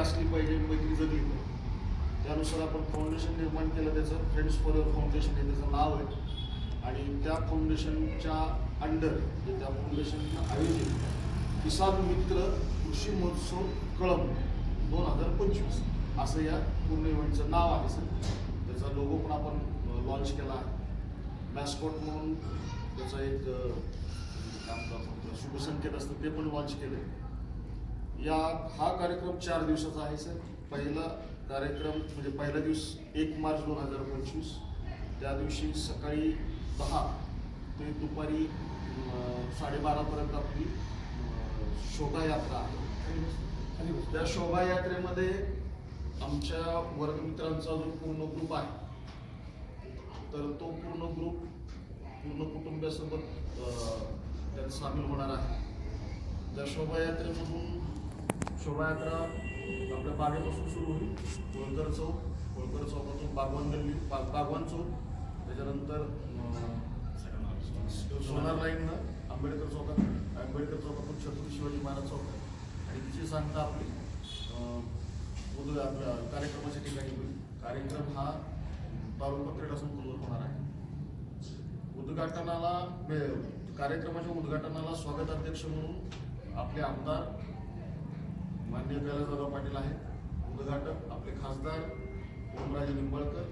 असली पाहिजे मैत्री जगली पाहिजे. त्यानुसार आपण फाउंडेशन निर्माण केलं त्याचं फ्रेंड्स फॉर फाउंडेशन हे त्याचं नाव आहे. आणि त्या फाउंडेशनच्या अंडर म्हणजे त्या फाउंडेशनचं आयोजित किसान मित्र कृषी महोत्सव कळम दोन हजार पंचवीस असं या पूर्ण इव्हेंटचं नाव आहे सर. त्याचा लोगो पण आपण लॉन्च केला आहे. मॅस्कॉट म्हणून त्याचा एक म्हणजे काम काय म्हणतो आपण, शुभसंकेत असतं ते पण लॉन्च केलं या हा कार्यक्रम चार दिवसाचा आहे सर. पहिला कार्यक्रम म्हणजे पहिला दिवस एक मार्च दोन हजार पंचवीस. त्या दिवशी सकाळी दहा ते दुपारी साडेबारापर्यंत आपली शोभायात्रा आहे. त्या शोभायात्रेमध्ये आमच्या वर्गमित्रांचा जो पूर्ण ग्रुप आहे तर तो पूर्ण ग्रुप पूर्ण कुटुंबियासोबत त्यात सामील होणार आहे. त्या शोभायात्रेमधून शोभायात्रा आपल्या बागेपासून सुरू होईल. होळकर चौक होळकर चौकातून बागवान गल्ली बाग बागवान चौक त्याच्यानंतर सोनार लाईननं आंबेडकर चौकात आंबेडकर चौकातून छत्रपती शिवाजी महाराज चौकात आणि तिची सांगता आपली आपल्या कार्यक्रमाच्या ठिकाणी होईल कार्यक्रम हा तालुका असून संकुलवर होणार आहे. उद्घाटनाला कार्यक्रमाच्या उद्घाटनाला स्वागत अध्यक्ष म्हणून आपले आमदार मान्य कैलासदादा पाटील आहेत. उद्घाटक आपले खासदार ओमराजे निंबाळकर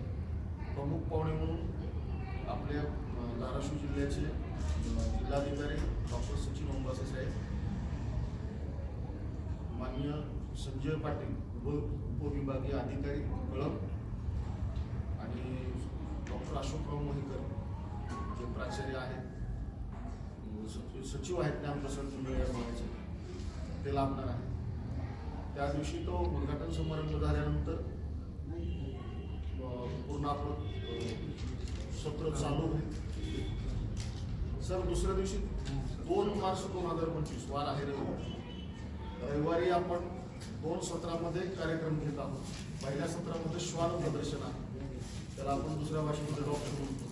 प्रमुख पाहुणे म्हणून आपले धाराशिव जिल्ह्याचे जिल्हाधिकारी डॉक्टर सचिन ओंबासे साहेब मान्य संजय पाटील उप उपविभागीय अधिकारी कळम आणि डॉक्टर अशोकराव मोहिकर जे प्राचार्य आहेत. सचिव सचिव आहेत ज्ञानप्रसाद मंडळ या भागाचे ते लाभणार आहे त्या दिवशी तो उद्घाटन समारंभ झाल्यानंतर पूर्ण आपलं सत्र चालू होईल. सर दुसऱ्या दिवशी दोन मार्च दोन हजार पंचवीस वार आहे रविवार. रविवारी आपण दोन सत्रामध्ये कार्यक्रम घेत आहोत. पहिल्या सत्रामध्ये श्वान प्रदर्शन आहे. त्याला आपण दुसऱ्या भाषेमध्ये डॉक्टर म्हणतो.